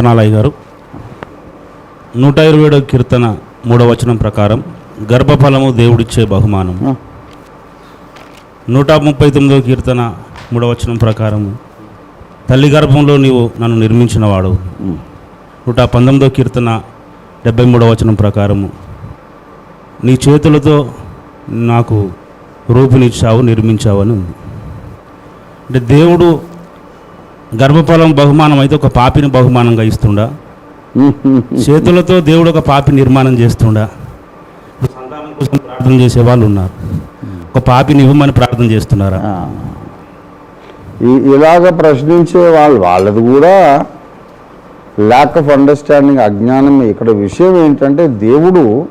కనాలయ్య గారు. నూట ఇరవై ఏడవ కీర్తన మూడవ వచనం ప్రకారం గర్భఫలము దేవుడిచ్చే బహుమానం. నూట ముప్పై తొమ్మిదవ కీర్తన మూడవ వచనం ప్రకారము తల్లి గర్భంలో నీవు నన్ను నిర్మించినవాడు. నూట పంతొమ్మిదవ కీర్తన డెబ్బై మూడవ వచనం ప్రకారము నీ చేతులతో నాకు రూపునిచ్చావు నిర్మించావు అని ఉంది. అంటే దేవుడు గర్భఫలం బహుమానం అయితే ఒక పాపిని బహుమానంగా ఇస్తుండా? చేతులతో దేవుడు ఒక పాపి నిర్మాణం చేస్తుండా? ఇప్పుడు సంతానం కోసం ప్రార్థన చేసే వాళ్ళు ఉన్నారు. ఒక పాపిని ఇవ్వమని ప్రార్థన చేస్తున్నారా? ఇలాగ ప్రశ్నించే వాళ్ళు వాళ్ళది కూడా ల్యాక్ ఆఫ్ అండర్స్టాండింగ్ అజ్ఞానం. ఇక్కడ విషయం ఏంటంటే దేవుడు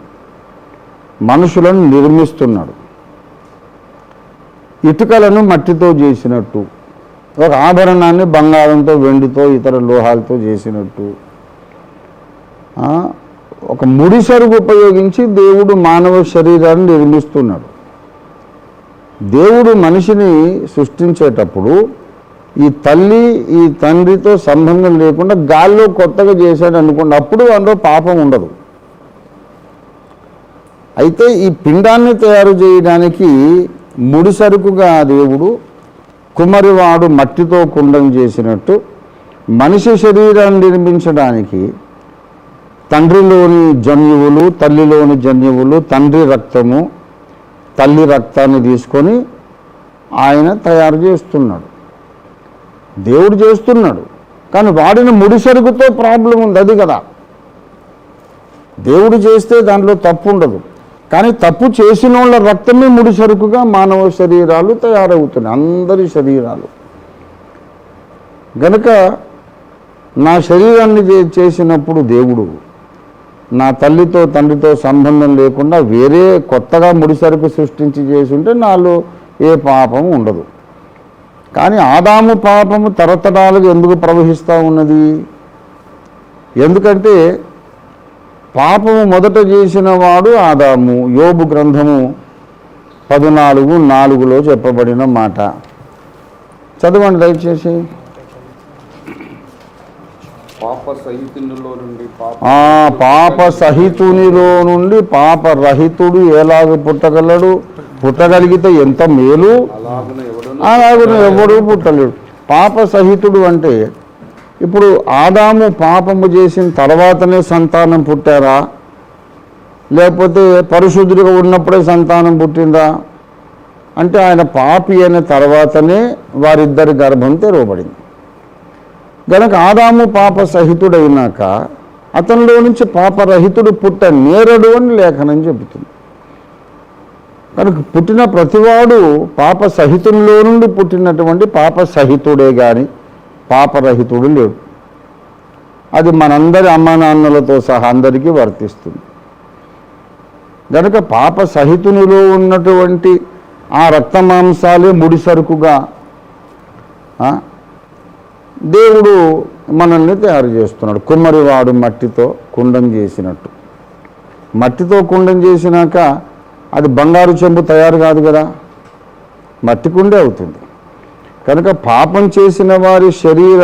మనుషులను నిర్మిస్తున్నాడు. ఇటుకలను మట్టితో చేసినట్టు. ఒక ఆభరణాన్ని బంగారంతో వెండితో ఇతర లోహాలతో చేసినట్టు. ఒక ముడి సరుకు ఉపయోగించి దేవుడు మానవ శరీరాన్ని నిర్మిస్తున్నాడు. దేవుడు మనిషిని సృష్టించేటప్పుడు ఈ తల్లి ఈ తండ్రితో సంబంధం లేకుండా గాల్లో కొత్తగా చేశాడు అనుకోండి అప్పుడు అందులో పాపం ఉండదు. అయితే ఈ పిండాన్ని తయారు చేయడానికి ముడి సరుకుగా దేవుడు కుమరివాడు మట్టితో కుండం చేసినట్టు మనిషి శరీరాన్ని నిర్మించడానికి తండ్రిలోని జన్యువులు తల్లిలోని జన్యువులు తండ్రి రక్తము తల్లి రక్తాన్ని తీసుకొని ఆయన తయారు చేస్తున్నాడు. దేవుడు చేస్తున్నాడు. కానీ వాడిన ముడిసరుగుతో ప్రాబ్లం ఉంది అది కదా. దేవుడు చేస్తే దాంట్లో తప్పు ఉండదు. కానీ తప్పు చేసిన వాళ్ళ రక్తమే ముడి సరుకుగా మానవ శరీరాలు తయారవుతున్నాయి అందరి శరీరాలు. గనుక నా శరీరాన్ని చేసినప్పుడు దేవుడు నా తల్లితో తండ్రితో సంబంధం లేకుండా వేరే కొత్తగా ముడిసరుకు సృష్టించి చేసుంటే నాలో ఏ పాపం ఉండదు. కానీ ఆదాము పాపము తరతరాలుగా ఎందుకు ప్రవహిస్తూ ఉన్నది? ఎందుకంటే పాపము మొదట చేసిన వాడు ఆదాము. యోబు గ్రంథము పద్నాలుగు నాలుగులో చెప్పబడిన మాట. చదవండి దయచేసి. పాప సహితునిలో నుండి పాప ఆ పాప సహితునిలో నుండి పాప రహితుడు ఎలాగ పుట్టగలడు? పుట్టగలిగితే ఎంత మేలు? అలాగనే ఎవడు పుట్టలేడు. పాప సహితుడు అంటే ఇప్పుడు ఆదాము పాపము చేసిన తర్వాతనే సంతానం పుట్టారా? లేకపోతే పరిశుద్ధుడిగా ఉన్నప్పుడే సంతానం పుట్టిందా? అంటే ఆయన పాపి అయిన తర్వాతనే వారిద్దరి గర్భం తెరవబడింది. గనక ఆదాము పాప సహితుడైనాక అతనిలో నుంచి పాపరహితుడు పుట్ట నేరడు అని లేఖనం చెబుతుంది. కనుక పుట్టిన ప్రతివాడు పాప సహితుల్లో నుండి పుట్టినటువంటి పాప సహితుడే కానీ పాపరహితుడు లేడు. అది మనందరి అమ్మా నాన్నలతో సహా అందరికీ వర్తిస్తుంది. గనుక పాప సహితునిలో ఉన్నటువంటి ఆ రక్త మాంసాలే ముడిసరుకుగా దేవుడు మనల్ని తయారు చేస్తున్నాడు. కుమ్మరివాడు మట్టితో కుండం చేసినట్టు. మట్టితో కుండం చేసినాక అది బంగారు చెంబు తయారు కాదు కదా? మట్టి కుండే అవుతుంది. కనుక పాపం చేసిన వారి శరీర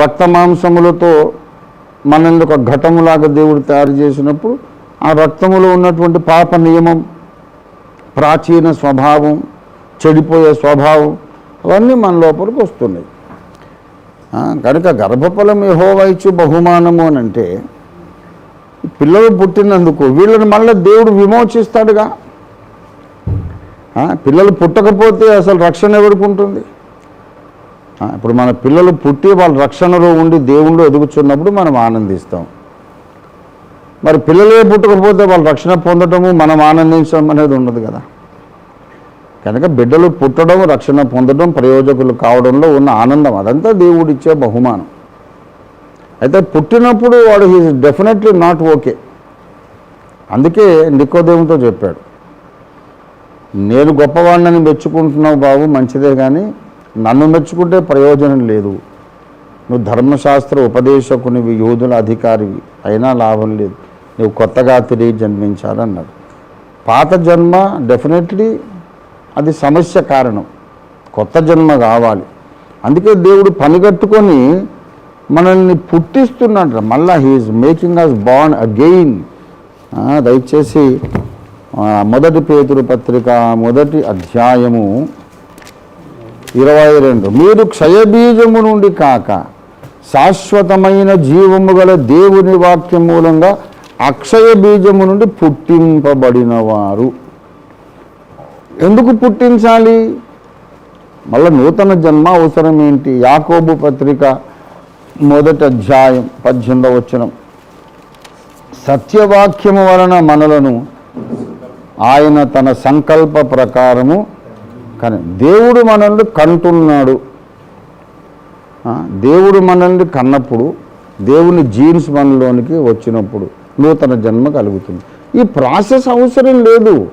రక్త మాంసములతో మనల్ని ఒక ఘటములాగా దేవుడు తయారు చేసినప్పుడు ఆ రక్తములో ఉన్నటువంటి పాప నియమం ప్రాచీన స్వభావం చెడిపోయే స్వభావం అవన్నీ మన లోపలికి వస్తున్నాయి. కనుక గర్భఫలం యెహోవా బహుమానము అని అంటే పిల్లలు పుట్టినందుకు వీళ్ళని మళ్ళీ దేవుడు విమోచిస్తాడుగా. పిల్లలు పుట్టకపోతే అసలు రక్షణ ఎవరికి ఉంటుంది? ఇప్పుడు మన పిల్లలు పుట్టి వాళ్ళ రక్షణలో ఉండి దేవుళ్ళు ఎదుగుచున్నప్పుడు మనం ఆనందిస్తాం. మరి పిల్లలే పుట్టకపోతే వాళ్ళు రక్షణ పొందటము మనం ఆనందించడం అనేది ఉండదు కదా. కనుక బిడ్డలు పుట్టడం రక్షణ పొందడం ప్రయోజకులు కావడంలో ఉన్న ఆనందం అదంతా దేవుడిచ్చే బహుమానం. అయితే పుట్టినప్పుడు వాడు హీస్ డెఫినెట్లీ నాట్ ఓకే అందుకే నికోదేవుతో చెప్పాడు నేను గొప్పవాడిని మెచ్చుకుంటున్నావు బాబు మంచిదే కానీ నన్ను మెచ్చుకుంటే ప్రయోజనం లేదు. నువ్వు ధర్మశాస్త్ర ఉపదేశకునివి యోధుల అధికారివి అయినా లాభం లేదు. నువ్వు కొత్తగా తిరిగి జన్మించాలన్నాడు. పాత జన్మ డెఫినెట్లీ అది సమస్య కారణం. కొత్త జన్మ కావాలి. అందుకే దేవుడు పనిగట్టుకొని మనల్ని పుట్టిస్తున్నాడు మళ్ళా he's making us bond again దయచేసి మొదటి పేతురు పత్రిక మొదటి అధ్యాయము ఇరవై రెండు. మీరు క్షయబీజము నుండి కాక శాశ్వతమైన జీవము గల దేవుని వాక్యం మూలంగా అక్షయ బీజము నుండి పుట్టింపబడినవారు. ఎందుకు పుట్టించాలి? మళ్ళీ నూతన జన్మ అవసరం ఏంటి? యాకోబు పత్రిక మొదటి అధ్యాయం పద్దెనిమిదవచనం సత్యవాక్యము వలన మనలను ఆయన తన సంకల్ప ప్రకారము కానీ దేవుడు మనల్ని కంటున్నాడు. దేవుడు మనల్ని కన్నప్పుడు దేవుని జీన్స్ మనలోనికి వచ్చినప్పుడు నూతన జన్మ కలుగుతుంది. ఈ ప్రాసెస్ అవసరం లేదు.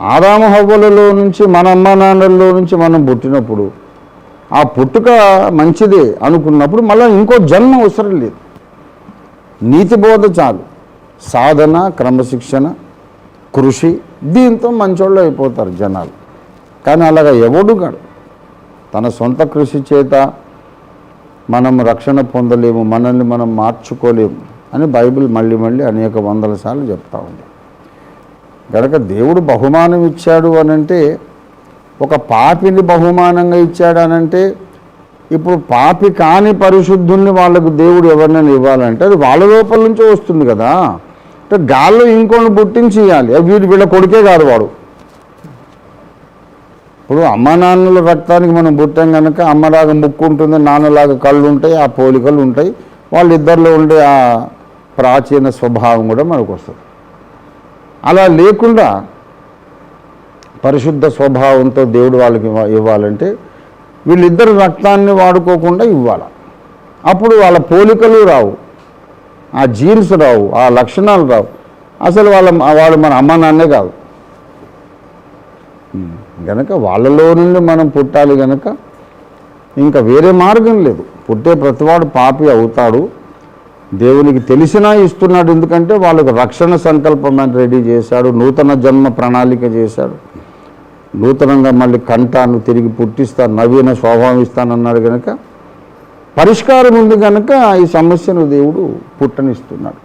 ఆరామ హవ్వలలో నుంచి మన అమ్మ నాన్నల్లో నుంచి మనం పుట్టినప్పుడు ఆ పుట్టుక మంచిదే అనుకున్నప్పుడు మళ్ళీ ఇంకో జన్మ అవసరం లేదు. నీతి బోధ చాలు. సాధన క్రమశిక్షణ కృషి దీంతో మంచోళ్ళు అయిపోతారు జనాలు. కానీ అలాగా ఎవడు కాడు. తన సొంత కృషి చేత మనం రక్షణ పొందలేము మనల్ని మనం మార్చుకోలేము అని బైబిల్ మళ్ళీ మళ్ళీ అనేక వందల సార్లు చెప్తా ఉంది. గనక దేవుడు బహుమానం ఇచ్చాడు అనంటే ఒక పాపిని బహుమానంగా ఇచ్చాడు అనంటే ఇప్పుడు పాపి కాని పరిశుద్ధుల్ని వాళ్ళకు దేవుడు ఎవరినైనా ఇవ్వాలంటే అది వాళ్ళ లోపల నుంచి వస్తుంది కదా. అంటే గాల్లో ఇంకొని పుట్టించి ఇవ్వాలి అది వీడు వీళ్ళ కొడుకే కాదు వాడు. ఇప్పుడు అమ్మ నాన్నల రక్తానికి మనం పుట్టాం కనుక అమ్మలాగా ముక్కు ఉంటుంది నాన్నలాగా కళ్ళు ఉంటాయి ఆ పోలికలు ఉంటాయి వాళ్ళిద్దరిలో ఉండే ఆ ప్రాచీన స్వభావం కూడా మనకు వస్తుంది అలా లేకుండా పరిశుద్ధ స్వభావంతో దేవుడు వాళ్ళకి ఇవ్వాలంటే వీళ్ళిద్దరు రక్తాన్ని వాడుకోకుండా ఇవ్వాలి. అప్పుడు వాళ్ళ పోలికలు రావు. ఆ జీన్స్ రావు ఆ లక్షణాలు రావు. అసలు వాళ్ళ వాళ్ళు మన అమ్మ నాన్నే కాదు. గనక వాళ్ళలో నుండి మనం పుట్టాలి గనక ఇంకా వేరే మార్గం లేదు. పుట్టే ప్రతివాడు పాపి అవుతాడు. దేవునికి తెలిసినా ఇస్తున్నాడు. ఎందుకంటే వాళ్ళకు రక్షణ సంకల్పం రెడీ చేశాడు. నూతన జన్మ ప్రణాళిక చేశాడు. నూతనంగా మళ్ళీ కంటాను తిరిగి పుట్టిస్తాను నవీన స్వభావం ఇస్తానన్నాడు కనుక పరిష్కారం ఉంది కనుక ఈ సమస్యను దేవుడు పుట్టనిస్తున్నాడు.